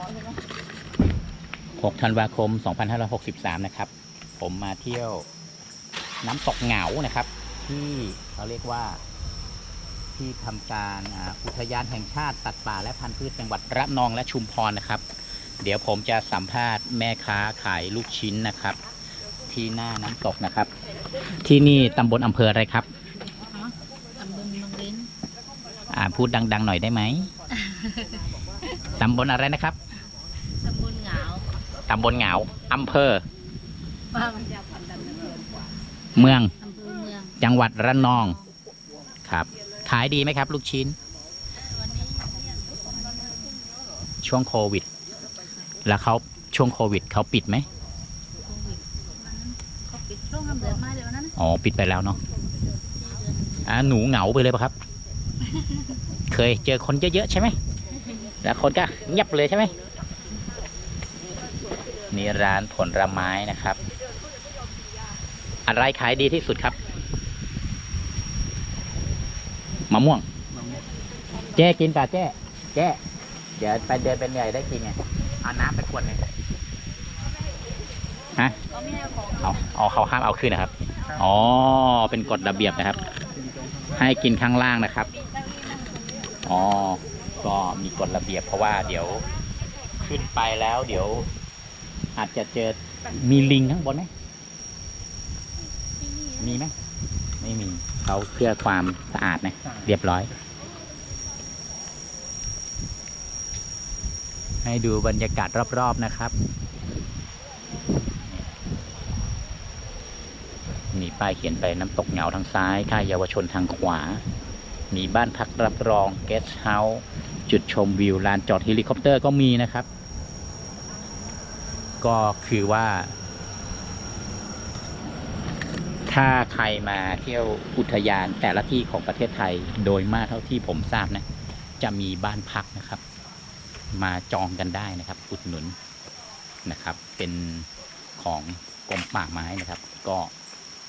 6ธันวาคม 2563 นะครับ ผมมาเที่ยวน้ำตกเหงานะครับ ที่เขาเรียกว่าที่ทำการอ่าอุทยานแห่งชาติสัตว์ป่าและพันธุ์พืชจังหวัดระนองและชุมพรนะครับ เดี๋ยวผมจะสัมภาษณ์แม่ค้าขายลูกชิ้นนะครับ ที่หน้าน้ำตกนะครับ ที่นี่ตำบลอำเภออะไรครับตำบลบางเลนอ่าพูดดัง ๆ หน่อยได้ไหมตำบลอะไรนะครับตำบลเหงา ตำบลเหงาอำเภอบ้านมันจะพันดันเมืองเมืองอำเภอ เมือง จังหวัดระนอง ครับ ขายดีไหมครับ ลูกชิ้นวันนี้ช่วงโควิด แล้วเขาช่วงโควิดเขาปิดไหมโควิดมันเขาปิดช่วงทำเดือนมาเดี๋ยวนั้นอ๋อ ปิดไปแล้วเนาะอ่าหนูเหงาไปเลยปะครับ เคยเจอคนเยอะๆใช่ไหม แล้วคนก็เงียบเลยใช่ไหม นี่ร้านผลไม้นะครับ อะไรขายดีที่สุดครับมะม่วง เจ๊กินป่ะเจ๊เจ๊เดี๋ยวไปเดินเป็นใหญ่ได้กินไงเอาน้ำไปขวดหนึ่งฮะก็ไม่ให้ของเอาเอาเขาห้ามเอาขึ้นนะครับ อ๋อ เป็นกฎระเบียบนะครับ ให้กินข้างล่างนะครับ อ๋อ ก็มีกฎระเบียบเพราะว่าเดี๋ยวขึ้นไปแล้วเดี๋ยว อาจจะเจอมีลิงข้างบนไหมมีไหมไม่มีเขาเพื่อความสะอาดนะเรียบร้อย ให้ดูบรรยากาศรอบๆนะครับมีป้ายเขียนไปน้ำตกเหงาทางซ้ายค่ายเยาวชนทางขวา มีบ้านพักรับรองเกสเฮาส์จุดชมวิวลานจอดเฮลิคอปเตอร์ก็มีนะครับ ก็คือว่า ถ้าใครมาเที่ยวอุทยานแต่ละที่ของประเทศไทยโดยมากเท่าที่ผมทราบนะ จะมีบ้านพักนะครับ มาจองกันได้นะครับ อุดหนุนนะครับ เป็นของกรมป่าไม้นะครับ ก็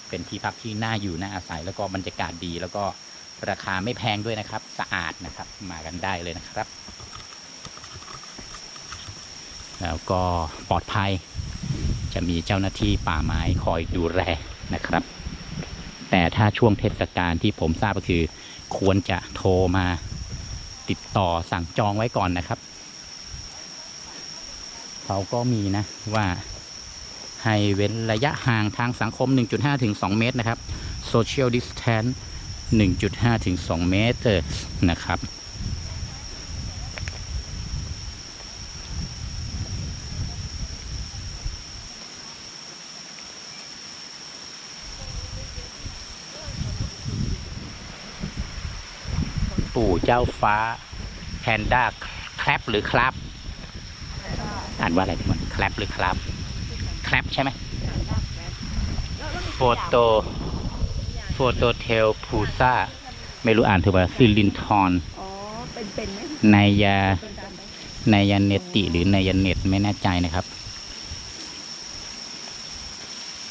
เป็นที่พักที่น่าอยู่น่าอาศัย แล้วก็บรรยากาศดี แล้วก็ราคาไม่แพงด้วยนะครับ สะอาดนะครับ มากันได้เลยนะครับ แล้วก็ปลอดภัย จะมีเจ้าหน้าที่ป่าไม้คอยดูแลนะครับ แต่ถ้าช่วงเทศกาลที่ผมทราบก็คือ ควรจะโทรมาติดต่อสั่งจองไว้ก่อนนะครับ เขาก็มีนะว่าให้เว้นระยะห่างทางสังคม 1.5 ถึง 2 เมตรนะครับ Social Distance 1.5 ถึง 2 เมตรนะครับ ปู่ เจ้าฟ้าแพนด้าแคลปหรือครับ อ่านว่าอะไรทุกคนแคลปหรือครับแคลปใช่ไหมโฟโตโฟโตเทลพูซาไม่รู้อ่านถูกป่ะซิลินทอนอ๋อเป็นเป็นไหมนายานามไนยเนติหรือนายาเนตไม่แน่ใจนะครับ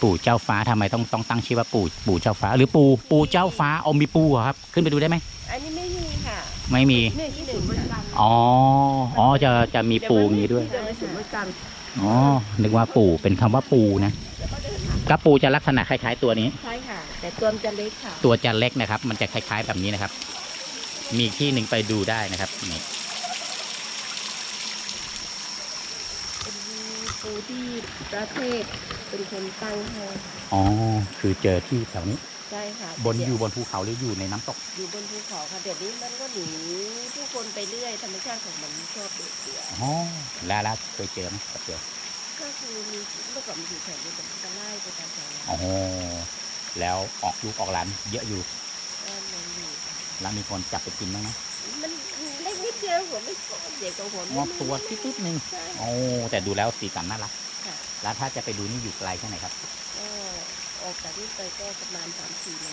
ปู่เจ้าฟ้าทำไมต้องต้องตั้งชื่อว่าปู่ปู่เจ้าฟ้า หรือปู่ปู่เจ้าฟ้าเอามีปูเหรอครับ ขึ้นไปดูได้ไหม ไม่มีเนี่ยที่ศูนย์บริการอ๋อ อ๋อ จะจะมีปูอย่างนี้ด้วยเดี๋ยวไปศูนย์บริการอ๋อ นึกว่าปู่เป็นคำว่าปูนะกระปูจะลักษณะคล้าย ๆ ตัวนี้ ใช่ค่ะ แต่ตัวมันจะเล็กค่ะ ตัวจะเล็กนะครับ มันจะคล้าย ๆ แบบนี้นะครับ มีอีกที่หนึ่งไปดูได้นะครับนี่เป็นปูที่ประเทศเป็นคนตั้งให้อ๋อ คือเจอที่แถวนี้ ใช่ค่ะบนอยู่บนภูเขาหรืออยู่ในน้ำตก อยู่บนภูเขาค่ะเดี๋ยวนี้มันก็หนีผู้คนไปเรื่อยธรรมชาติของมันชอบเดือดเดือดอ๋อ แล้วแล้วเคยเจอไหมกับเจอก็คือมีเมื่อก่อนมันอยู่แถวนี้แต่มันจะไล่ไปตามแถวนั้นอ๋อ แล้วออกลูกออกหลานเยอะอยู่ ก็มันอยู่แล้วมีคนจับไปกินบ้างไหมมันเล็กนิดเดียวหัวไม่โตเด็กกับหัวงอตัวติ๊ดๆนึงใช่ โอ้แต่ดูแล้วสีสันน่ารัก ค่ะ แล้วถ้าจะไปดูนี่อยู่ไกลแค่ไหนครับ ก็ออกจากนี้ไปก็ประมาณสามสี่โล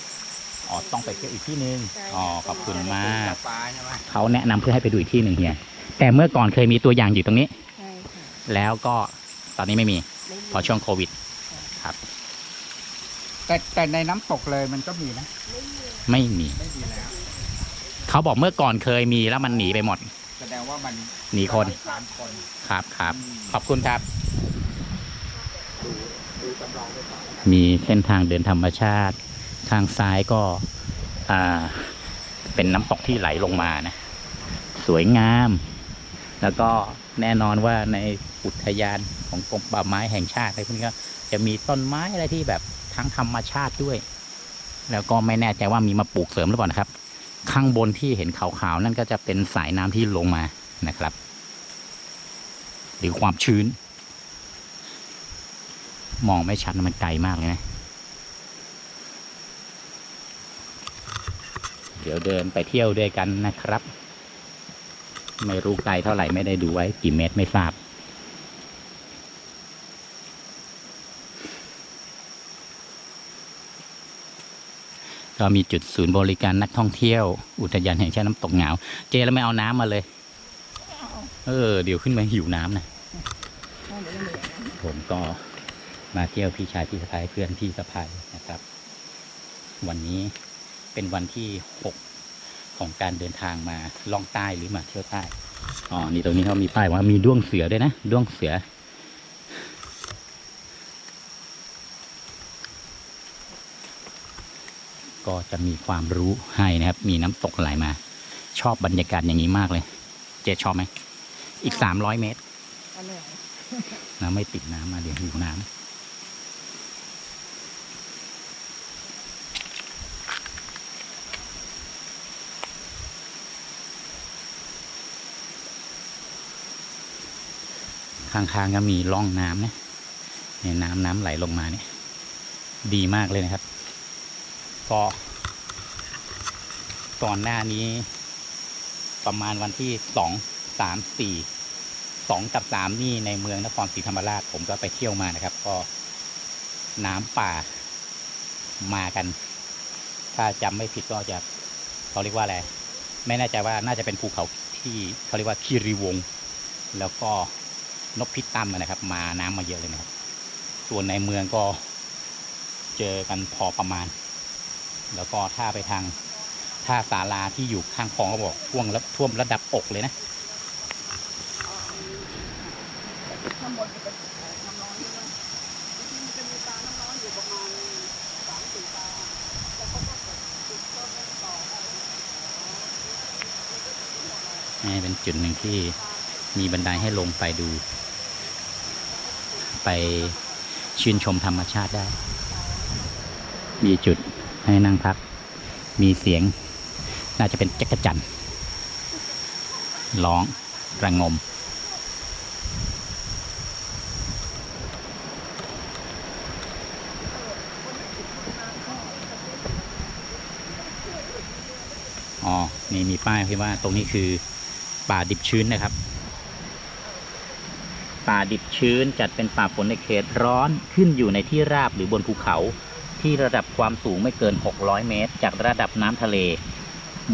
อ๋อต้องไปเที่ยวอีกที่หนึ่งใช่อ๋อค่ะขอบคุณมาก ปลาใช่ไหมเขาแนะนำเพื่อให้ไปดูอีกที่หนึ่งเฮียแต่เมื่อก่อนเคยมีตัวอย่างอยู่ตรงนี้ ใช่ค่ะแล้วก็ตอนนี้ไม่มีไม่มีเพราะช่วงโควิดครับแต่แต่ในน้ำตกเลยมันก็มีนะไม่มีไม่มี ไม่มีแล้ว เขาบอกเมื่อก่อนเคยมีแล้วมันหนีไปหมดแสดงว่ามันหนีคนสามคน ครับครับ อืม ขอบคุณครับ ดูดูจำลองไปก่อนนะครับ มีเส้นทางเดินธรรมชาติทางซ้ายก็เป็นน้ำตกที่ไหลลงมานะ สวยงาม แล้วก็แน่นอนว่าในอุทยานของกรมป่าไม้แห่งชาติอะไรพวกนี้ก็จะมีต้นไม้อะไรที่แบบทั้งธรรมชาติด้วย แล้วก็ไม่แน่ใจว่ามีมาปลูกเสริมหรือเปล่านะครับ ข้างบนที่เห็นขาวๆนั่นก็จะเป็นสายน้ำที่ลงมานะครับ หรือความชื้น มองไม่ชัดนะมันไกลมากเลยนะ เดี๋ยวเดินไปเที่ยวด้วยกันนะครับ ไม่รู้ไกลเท่าไหร่ไม่ได้ดูไว้กี่เมตรไม่ทราบก็มีจุดศูนย์บริการนักท่องเที่ยว อุทยานแห่งชาติน้ำตกเหงา เจแล้วไม่เอาน้ำมาเลย เออ เดี๋ยวขึ้นมาหิวน้ำนะ ผมก็ มาเที่ยวพี่ชายพี่สะพายเพื่อนพี่สะพายนะครับ วันนี้เป็นวันที่หกของการเดินทางมาล่องใต้หรือมาเที่ยวใต้อ๋อนี่ตรงนี้เขามีป้ายว่ามีด้วงเสือด้วยนะด้วงเสือ ก็จะมีความรู้ให้นะครับ มีน้ำตกไหลมา ชอบบรรยากาศอย่างนี้มากเลย เจ๊ชอบไหมอีกสามร้อยเมตรเอาเลยน้ำไม่ติดน้ำมาเดี๋ยวหิวน้ำ ข้างๆก็มีร่องน้ำนะเนี่ยน้ำน้ำไหลลงมาเนี่ย ดีมากเลยนะครับก็ก่อนหน้านี้ ประมาณวันที่สองสามสี่สองกับสามนี่ในเมืองนครศรีธรรมราชผมก็ไปเที่ยวมานะครับ ก็น้ำป่ามากัน ถ้าจำไม่ผิดก็จะเขาเรียกว่าอะไร ไม่แน่ใจว่าน่าจะเป็นภูเขาที่เขาเรียกว่าคีรีวง แล้วก็ นกพิษตัมนะครับ มาน้ำมาเยอะเลยนะครับ ส่วนในเมืองก็เจอกันพอประมาณ แล้วก็ถ้าไปทางท่าศาลาที่อยู่ข้างคลองก็บอกท่วมแล้วท่วมระดับอกเลยนะนี่เป็นจุดหนึ่งที่มีบันไดให้ลงไปดู ไปชื่นชมธรรมชาติได้ มีจุดให้นั่งพัก มีเสียง น่าจะเป็นจักรจันร้องระงมอ๋อ นี่มีป้ายที่ว่าตรงนี้คือป่าดิบชื้นนะครับ ป่าดิบชื้น จัดเป็นป่าฝนในเขตร้อนขึ้นอยู่ในที่ราบหรือบนภูเขา ที่ระดับความสูงไม่เกิน 600 เมตร จากระดับน้ำทะเล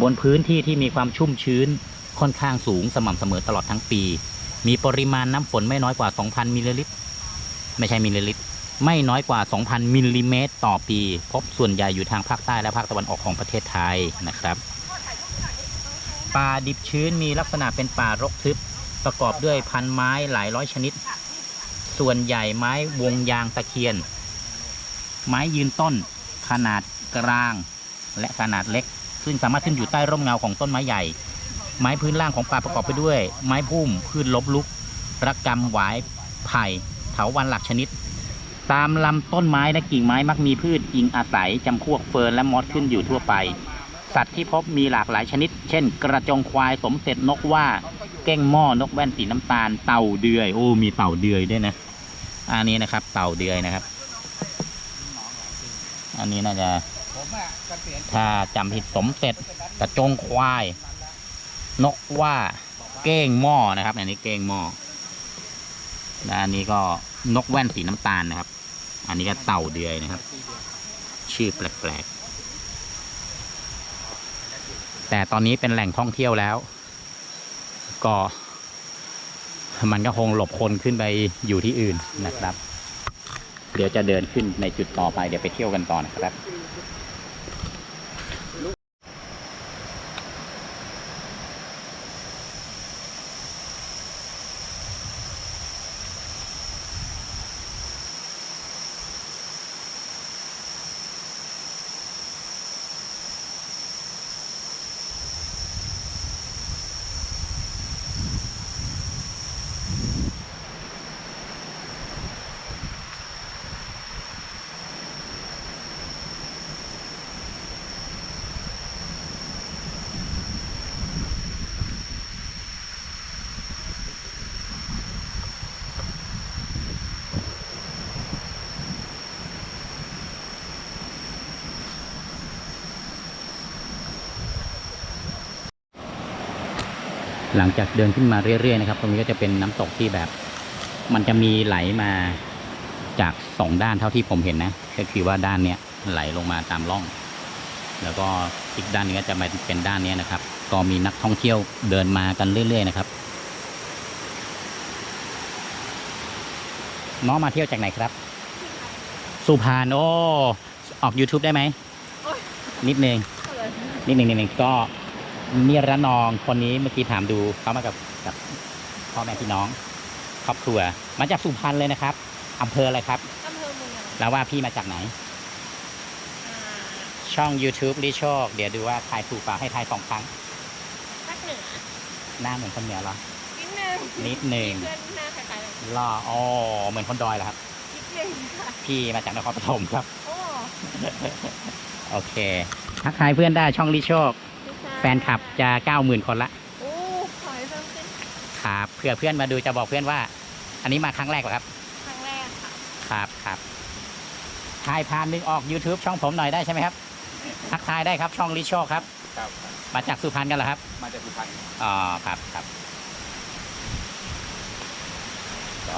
บนพื้นที่ที่มีความชุ่มชื้นค่อนข้างสูงสม่ำเสมอตลอดทั้งปี มีปริมาณน้ำฝนไม่น้อยกว่า 2,000 มิลลิลิตร ไม่ใช่มิลลิลิตร ไม่น้อยกว่า 2,000 มิลลิเมตร ต่อปี พบส่วนใหญ่อยู่ทางภาคใต้และภาคตะวันออกของประเทศไทยนะครับ ป่าดิบชื้นมีลักษณะเป็นป่ารกทึบ ประกอบด้วยพันไม้หลายร้อยชนิด ส่วนใหญ่ไม้วงยางตะเคียน ไม้ยืนต้น ขนาดกลาง และขนาดเล็ก ซึ่งสามารถขึ้นอยู่ใต้ร่มเงาของต้นไม้ใหญ่ ไม้พื้นล่างของป่าประกอบไปด้วย ไม้พุ่มพืชลบลุกระกำหวายไผ่เถาวันหลักชนิด ตามลำต้นไม้และกิ่งไม้มักมีพืชอิงอาศัยจำพวกเฟิร์นและมอสขึ้นอยู่ทั่วไป สัตว์ที่พบมีหลากหลายชนิด เช่น กระจงควายสมเสร็จนกว่าเก้งหม้อนกแว่นสีน้ำตาลเต่าเดือยโอ้มีเต่าเดือยด้วยนะอันนี้นะครับ เต่าเดือยนะครับ อันนี้น่าจะถ้าจำผิดสมเสร็จกระจงควาย นกว่าเก้งหม้อนะครับ อันนี้เก้งหม้อและอันนี้ก็นกแว่นสีน้ำตาลนะครับ อันนี้ก็เต่าเดือยนะครับ ชื่อแปลกๆ แต่ตอนนี้เป็นแหล่งท่องเที่ยวแล้ว ก็ มันก็คงหลบคนขึ้นไปอยู่ที่อื่นนะครับ เดี๋ยวจะเดินขึ้นในจุดต่อไปเดี๋ยวไปเที่ยวกันต่อนะครับ ลังจากเดินขึ้นมาเรื่อยๆนะครับ ตรงนี้ก็จะเป็นน้ำตกที่แบบ มันจะมีไหลมาจากสองด้านเท่าที่ผมเห็นนะ ก็คือว่าด้านเนี้ยไหลลงมาตามร่อง แล้วก็อีกด้านหนึงก็จะมาเป็นด้านเนี้ยนะครับ ก็มีนักท่องเที่ยวเดินมากันเรื่อยๆนะครับ น้องมาเที่ยวจากไหนครับ สุพรรณโอ้ออก YouTube ได้ไหมโอ๊ยนิดนึงนิดนึงนิดนึงก็ นี่ระนองคนนี้เมื่อกี้ถามดูเขามากับกับพ่อแม่พี่น้องครอบครัวมาจากสุพรรณเลยนะครับอำเภออะไรครับอำเภอเมืองแล้วว่าพี่มาจากไหนอ่าช่อง YouTube ลิโชค เดี๋ยวดูว่าทายถูกเปล่าให้ทายสองครั้งภาคเหนือหน้าเหมือนคนเหนือเหรอนิดนึงนิดหนึ่งเพื่อนหน้าคล้ายๆกันล่ออ๋อเหมือนคนดอยเหรอครับ นิดนึงค่ะพี่มาจากนครปฐมครับ โอ้ โอเคทักทายเพื่อนได้ช่องลิโชคแฟนคลับจะเก้าหมื่นคนละโอ้ขอให้เพิ่มขึ้นครับเผื่อเพื่อนมาดูจะบอกเพื่อนว่า อันนี้มาครั้งแรกเหรอครับ ครั้งแรกค่ะ ครับครับทายพานนึงออก YouTube ช่องผมหน่อยได้ใช่ไหมครับทักทายได้ครับช่องลิโชคครับ ครับ มาจากสุพรรณกันเหรอครับ มาจากสุพรรณอ๋อครับครับก็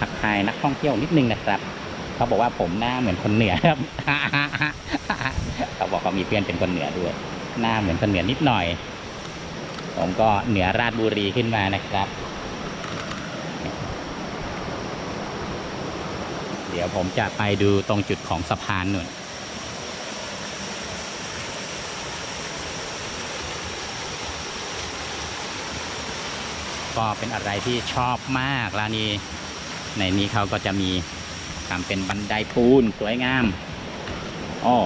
ทักทายนักท่องเที่ยวนิดนึงนะครับ เขาบอกว่าผมหน้าเหมือนคนเหนือครับ เขาบอกเขามีเพื่อนเป็นคนเหนือด้วย หน้าเหมือนคนเหนือนิดหน่อย ผมก็เหนือราชบุรีขึ้นมานะครับ เดี๋ยวผมจะไปดูตรงจุดของสะพานนู่นก็เป็นอะไรที่ชอบมากร้านนี้ในนี้เขาก็จะมีทำเป็นบันไดปูนสวยงามอ้อ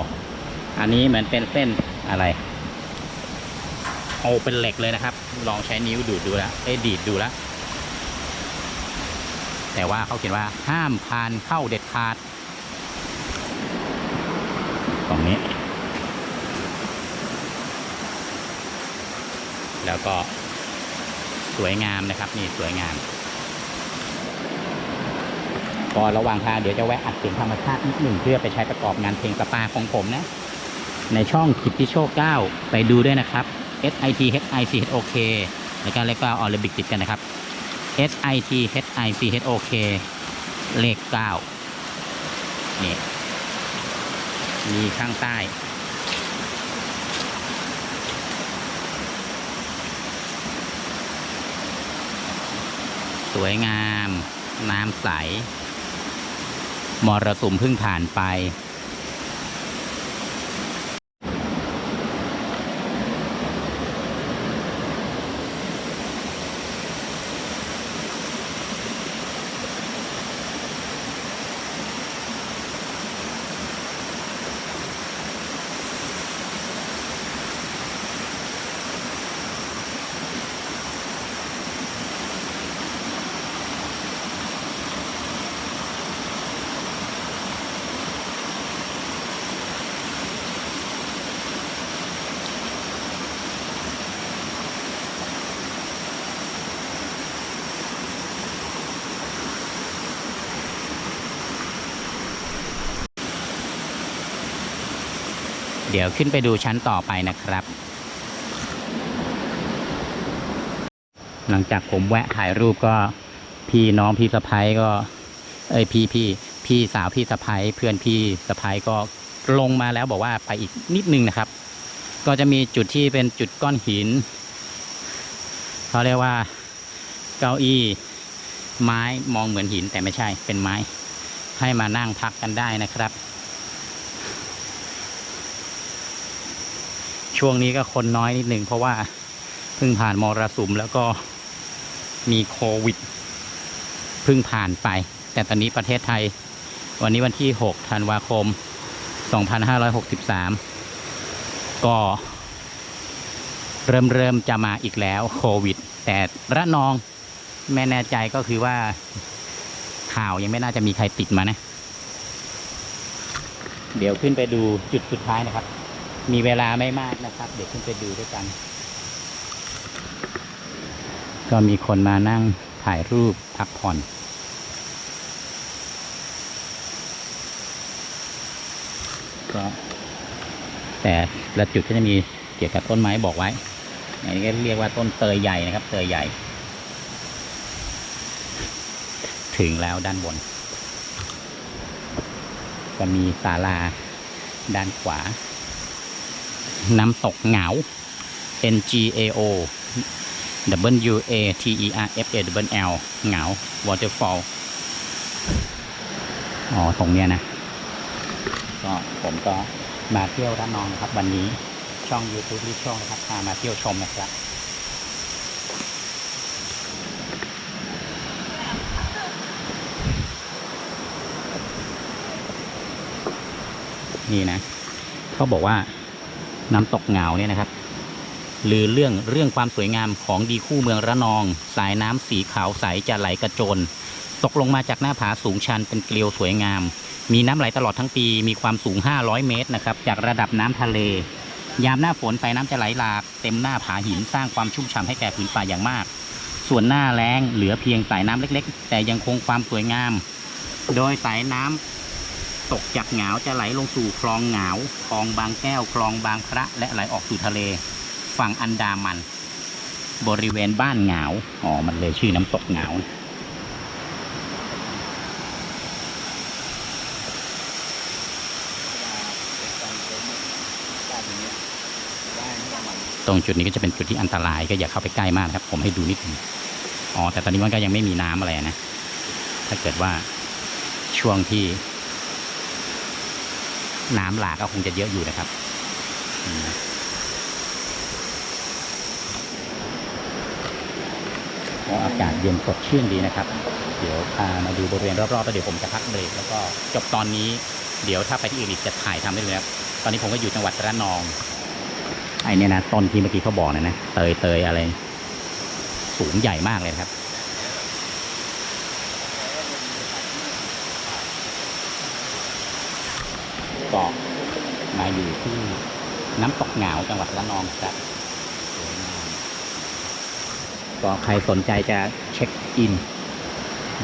อันนี้เหมือนเป็นเส้นอะไร โอ้เป็นเหล็กเลยนะครับ ลองใช้นิ้วดูดดูแล้วเอ้ดีดดูแล้วแต่ว่าเขาเขียนว่าห้ามผ่านเข้าเด็ดขาดตรงนี้ แล้วก็สวยงามนะครับนี่สวยงามก็ระหว่างทางเดี๋ยวจะแวะอัดเสียงธรรมชาตินิดหนึ่งเพื่อไปใช้ประกอบงานเพลงสปาของผมนะ ในช่องคิดที่โชค9ไปดูด้วยนะครับ S I T H I C H O K แล้วก็เลขเก็ออลิมปิกติดกันนะครับ S I T H I C H O K เลข9นี่มีข้างใต้ สวยงาม น้ำใสมรสุมเพิ่งผ่านไป ดี๋ยวขึ้นไปดูชั้นต่อไปนะครับ หลังจากผมแวะถ่ายรูปก็พี่น้องพี่สะพ้ายก็ เอ้ยพี่พี่พี่สาวพี่สะพ้ายเพื่อนพี่สะพ้ายก็ลงมาแล้วบอกว่าไปอีกนิดนึงนะครับ ก็จะมีจุดที่เป็นจุดก้อนหินเขาเรียกว่าเก้าอี้ไม้มองเหมือนหินแต่ไม่ใช่เป็นไม้ ให้มานั่งพักกันได้นะครับ ช่วงนี้ก็คนน้อยนิดหนึ่งเพราะว่าเพิ่งผ่านมรสุมแล้วก็มีโควิดเพิ่งผ่านไป แต่ตอนนี้ประเทศไทย วันนี้วันที่ 6 ธันวาคม 2563 ก็เริ่มเริ่มจะมาอีกแล้วโควิด แต่ระนองไม่แน่ใจก็คือว่าข่าวยังไม่น่าจะมีใครติดมานะ เดี๋ยวขึ้นไปดูจุดสุดท้ายนะครับ มีเวลาไม่มากนะครับ เดี๋ยวขึ้นไปดูด้วยกัน ก็มีคนมานั่งถ่ายรูปพักผ่อน ก็แต่ละจุดก็จะมีเกี่ยวกับต้นไม้บอกไว้อันนี้ก็เรียกว่าต้นเตยใหญ่นะครับ เตยใหญ่ ถึงแล้วด้านบน จะมีศาลาด้านขวา น้ำตกเหงา N G A O W A T E R F A W L เหงา waterfall อ๋อ ตรงเนี้ยนะ ก็ผมก็มาเที่ยวระนองนะครับ วันนี้ช่อง YouTube ลิช่องนะครับพามาเที่ยวชมนะครับนี่นะเขาบอกว่า น้ำตกเหงาเนี่ยนะครับลือเรื่องเรื่องความสวยงามของดีคู่เมืองระนอง สายน้ำสีขาวใสจะไหลกระโจน ตกลงมาจากหน้าผาสูงชันเป็นเกลียวสวยงาม มีน้ำไหลตลอดทั้งปี มีความสูง 500 เมตรนะครับจากระดับน้ำทะเล ยามหน้าฝนสายน้ำจะไหลหลากเต็มหน้าผาหินสร้างความชุ่มฉ่ำให้แก่พื้นป่าอย่างมาก ส่วนหน้าแล้งเหลือเพียงสายน้ำเล็ก ๆ แต่ยังคงความสวยงาม โดยสายน้ำ ตกจากเหงาจะไหลลงสู่คลองเหงาคลองบางแก้วคลองบางพระ และไหลออกสู่ทะเล ฝั่งอันดามัน บริเวณบ้านเหงาอ๋อมันเลยชื่อน้ำตกเหงาตรงจุดนี้ก็จะเป็นจุดที่อันตรายก็อย่าเข้าไปใกล้มากครับ ผมให้ดูนิดนึงอ๋อแต่ตอนนี้มันก็ยังไม่มีน้ำอะไรนะ ถ้าเกิดว่าช่วงที่ น้ำหลากก็คงจะเยอะอยู่นะครับอืมโอ้อากาศเย็นสดชื่นดีนะครับ เดี๋ยวพามาดูบริเวณรอบๆแล้วเดี๋ยวผมจะพักเบรกแล้วก็จบตอนนี้เดี๋ยวถ้าไปที่อื่นอีกจะถ่ายทำให้ดูนะครับ ตอนนี้ผมก็อยู่จังหวัดระนอง ไอเนี่นะต้นที่เมื่อกี้เขาบอกนะนะ เตยเตยอะไร สูงใหญ่มากเลยครับ ก็ มาอยู่ที่น้ำตกเหงาจังหวัดระนองครับก็ใครสนใจจะเช็คอิน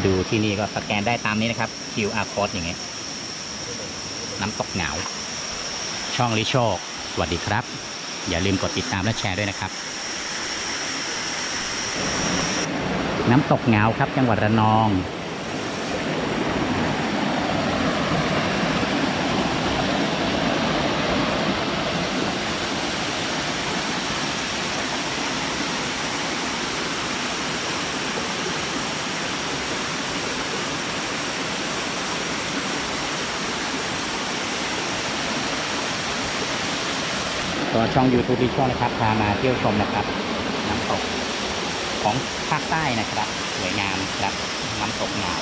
ดูที่นี่ก็สแกนได้ตามนี้นะครับ QR code อย่างเงี้ยน้ำตกเหงาช่องลิโชค สวัสดีครับ อย่าลืมกดติดตามและแชร์ด้วยนะครับ น้ำตกเหงาครับจังหวัดระนอง ช่อง YouTube ที่ช่องนะครับพามาเที่ยวชมนะครับน้ำตกของภาคใต้นะครับ สวยงามครับน้ำตกเหงา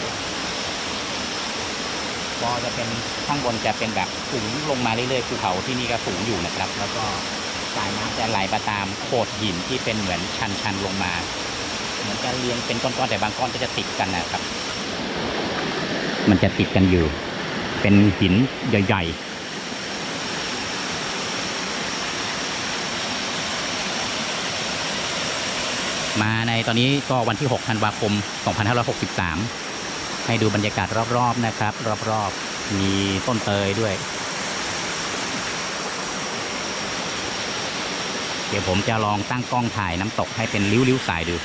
ก็จะเป็นข้างบนจะเป็นแบบสูงลงมาเรื่อยๆภูเขาที่นี่ก็สูงอยู่นะครับ แล้วก็สายน้ำจะไหลมาตามโขดหินที่เป็นเหมือนชันๆลงมา เหมือนจะเรียงเป็นก้อนๆแต่บางก้อนก็จะติดกันนะครับ มันจะติดกันอยู่ เป็นหินใหญ่ๆ มาในตอนนี้ก็วันที่ 6 ธันวาคม 2563 ให้ดูบรรยากาศรอบๆนะครับ รอบๆ มีต้นเตยด้วย เดี๋ยวผมจะลองตั้งกล้องถ่ายน้ำตกให้เป็นริ้วๆสายดู